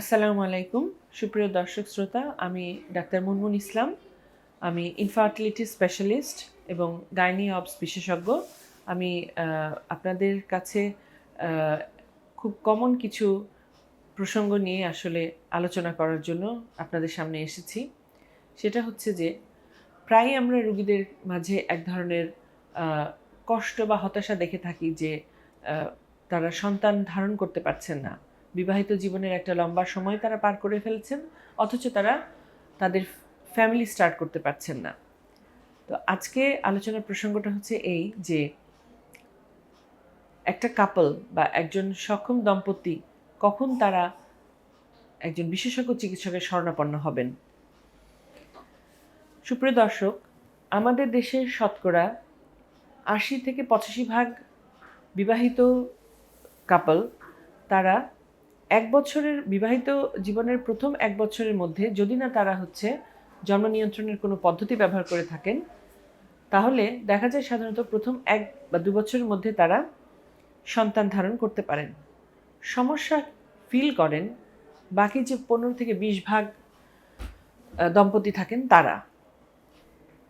আসসালামু আলাইকুম। সুপ্রিয় দর্শক শ্রোতা, আমি ডাক্তার মুনমুন ইসলাম। আমি ইনফার্টিলিটি স্পেশালিস্ট এবং গাইনি অবস বিশেষজ্ঞ। আমি আপনাদের কাছে খুব কমন কিছু প্রসঙ্গ নিয়ে আসলে আলোচনা করার জন্য আপনাদের সামনে এসেছি। সেটা হচ্ছে যে, প্রায়ই আমরা রুগীদের মাঝে এক ধরনের কষ্ট বা হতাশা দেখে থাকি যে তারা সন্তান ধারণ করতে পারছেন না। বিবাহিত জীবনের একটা লম্বা সময় তারা পার করে ফেলছেন, অথচ তারা তাদের ফ্যামিলি স্টার্ট করতে পারছেন না। তো আজকে আলোচনার প্রসঙ্গটা হচ্ছে এই যে, একটা কাপল বা একজন সক্ষম দম্পতি কখন তারা একজন বিশেষজ্ঞ চিকিৎসকের শরণাপন্ন হবেন? সুপ্রিয় দর্শক, আমাদের দেশের শতকরা আশি থেকে পঁচাশি ভাগ বিবাহিত কাপল তারা এক বছরের বিবাহিত জীবনের প্রথম এক বছরের মধ্যে যদি না তারা হচ্ছে জন্ম নিয়ন্ত্রণের কোনো পদ্ধতি ব্যবহার করে থাকেন, তাহলে দেখা যায় সাধারণত প্রথম এক বা দু বছরের মধ্যে তারা সন্তান ধারণ করতে পারেন। সমস্যা ফিল করেন, বাকি যে পনেরো থেকে বিশ ভাগ দম্পতি থাকেন তারা।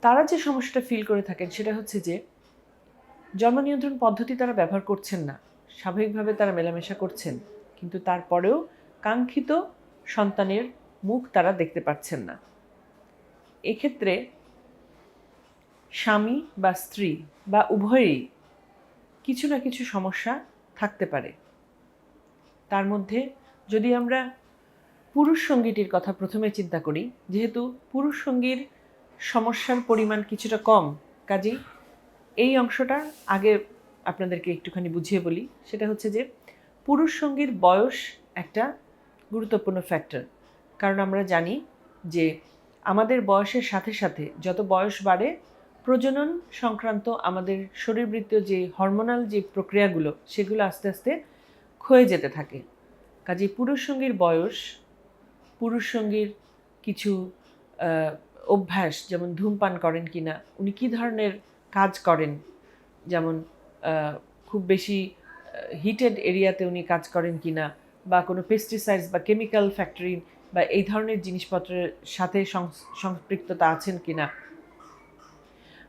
তারা যে সমস্যাটা ফিল করে থাকেন সেটা হচ্ছে যে জন্ম নিয়ন্ত্রণ পদ্ধতি তারা ব্যবহার করছেন না। স্বাভাবিকভাবে তারা মেলামেশা করছেন। কিন্তু তারপরেও কাঙ্ক্ষিত সন্তানের মুখ তারা দেখতে পাচ্ছেন না। এক্ষেত্রে স্বামী বা স্ত্রী বা উভয়েই কিছু না কিছু সমস্যা থাকতে পারে। তার মধ্যে যদি আমরা পুরুষ সঙ্গীটির কথা প্রথমে চিন্তা করি, যেহেতু পুরুষ সঙ্গীর সমস্যার পরিমাণ কিছুটা কম, কাজেই এই অংশটা আগে আপনাদেরকে একটুখানি বুঝিয়ে বলি। সেটা হচ্ছে যে পুরুষ সঙ্গীর বয়স একটা গুরুত্বপূর্ণ ফ্যাক্টর কারণ আমরা জানি যে আমাদের বয়সের সাথে সাথে যত বয়স বাড়ে, প্রজনন সংক্রান্ত আমাদের শরীরবৃত্তীয় যে হরমোনাল যে প্রক্রিয়াগুলো, সেগুলো আস্তে আস্তে ক্ষয়ে যেতে থাকে। কাজে পুরুষ সঙ্গীর বয়স, পুরুষ সঙ্গীর কিছু অভ্যাস, যেমন ধূমপান করেন কিনা, উনি কী ধরনের কাজ করেন? যেমন খুব বেশি হিটেড এরিয়াতে উনি কাজ করেন কিনা বা কোনো পেস্টিসাইডস বা কেমিক্যাল ফ্যাক্টরি বা এই ধরনের জিনিসপত্রের সাথে সম্পৃক্ততা আছেন কি না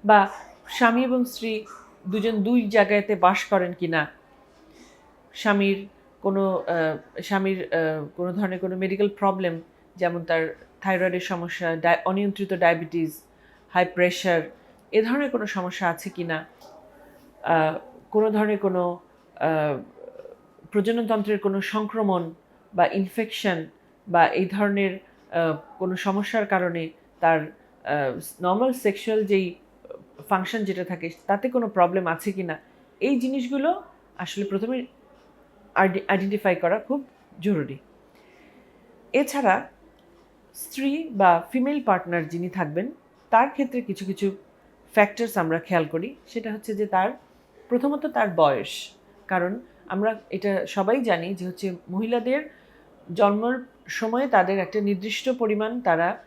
বা স্বামী এবং স্ত্রী দুজন দুই জায়গাতে বাস করেন কিনা? স্বামীর কোনো স্বামীর কোনো ধরনের কোনো মেডিকেল প্রবলেম যেমন তার থাইরয়েডের সমস্যা অনিয়ন্ত্রিত ডায়াবেটিস হাই প্রেশার এ ধরনের কোনো সমস্যা আছে কি না কোনো ধরনের কোনো প্রজননতন্ত্রের কোনো সংক্রমণ বা ইনফেকশন বা এই ধরনের কোনো সমস্যার কারণে তার নর্মাল সেক্সুয়াল যেই ফাংশন যেটা থাকে, তাতে কোনো প্রবলেম আছে কি না এই জিনিসগুলো আসলে প্রথমে আইডেন্টিফাই করা খুব জরুরি। এছাড়া স্ত্রী বা ফিমেল পার্টনার যিনি থাকবেন, তার ক্ষেত্রে কিছু কিছু ফ্যাক্টরস আমরা খেয়াল করি, সেটা হচ্ছে যে তার, প্রথমত তার বয়স। কারণ আমরা এটা সবাই জানি যে হচ্ছে মহিলাদের জন্মের সময়ে তাদের একটা নির্দিষ্ট পরিমাণ তারা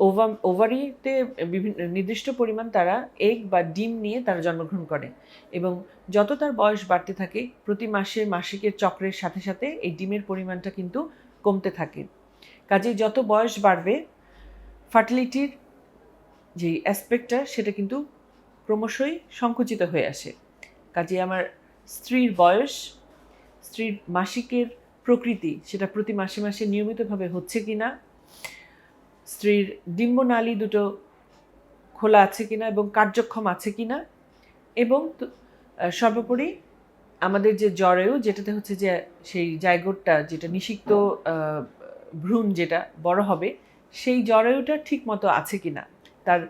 ওভা ওভারিতে বিভিন্ন, নির্দিষ্ট পরিমাণ তারা এগ বা ডিম নিয়ে তারা জন্মগ্রহণ করে। এবং যত তার বয়স বাড়তে থাকে, প্রতি মাসে মাসিকের চক্রের সাথে সাথে এই ডিমের পরিমাণটা কিন্তু কমতে থাকে। কাজেই যত বয়স বাড়বে, ফার্টিলিটির যে অ্যাসপেক্টটা সেটা কিন্তু ক্রমশই সংকুচিত হয়ে আসে। কাজে আমার স্ত্রীর বয়স, স্ত্রীর মাসিকের প্রকৃতি, সেটা প্রতি মাসে মাসে নিয়মিতভাবে হচ্ছে কি না স্ত্রীর ডিম্বনালী দুটো খোলা আছে কিনা এবং কার্যক্ষম আছে কিনা, এবং সর্বোপরি আমাদের যে জরায়ু যেটাতে হচ্ছে যে সেই জায়গোটটা, যেটা নিষিক্ত ভ্রূণ যেটা বড় হবে, সেই জরায়ুটা ঠিক মতো আছে কিনা, তার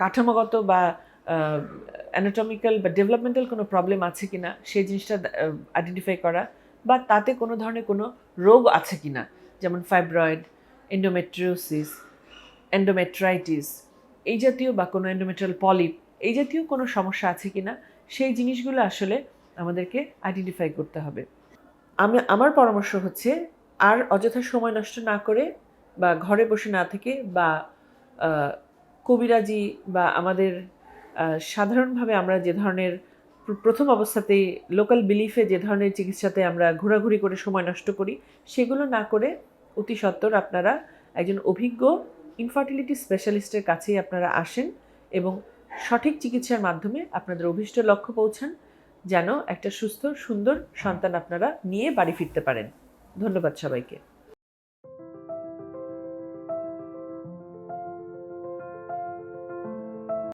কাঠামোগত বা অ্যানাটমিক্যাল বা ডেভেলপমেন্টাল কোনো প্রবলেম আছে কি না সেই জিনিসটা আইডেন্টিফাই করা বা তাতে কোনো ধরনের কোনো রোগ আছে কি না যেমন ফাইব্রয়েড এন্ডোমেট্রিওসিস এন্ডোমেট্রাইটিস এই জাতীয় বা কোনো এন্ডোমেট্রিয়াল পলিপ এই জাতীয় কোনো সমস্যা আছে কিনা, সেই জিনিসগুলো আসলে আমাদেরকে আইডেন্টিফাই করতে হবে। আমি, আমার পরামর্শ হচ্ছে আর অযথা সময় নষ্ট না করে বা ঘরে বসে না থেকে বা কবিরাজি বা আমাদের সাধারণভাবে আমরা যে ধরনের প্রথম অবস্থাতেই লোকাল বিলিফে যে ধরনের চিকিৎসাতে আমরা ঘোরাঘুরি করে সময় নষ্ট করি, সেগুলো না করে অতি সত্বর আপনারা একজন অভিজ্ঞ ইনফার্টিলিটি স্পেশালিস্টের কাছেই আপনারা আসেন এবং সঠিক চিকিৎসার মাধ্যমে আপনাদের অভীষ্ট লক্ষ্য পৌঁছান, যেন একটা সুস্থ, সুন্দর সন্তান আপনারা নিয়ে বাড়ি ফিরতে পারেন। ধন্যবাদ সবাইকে।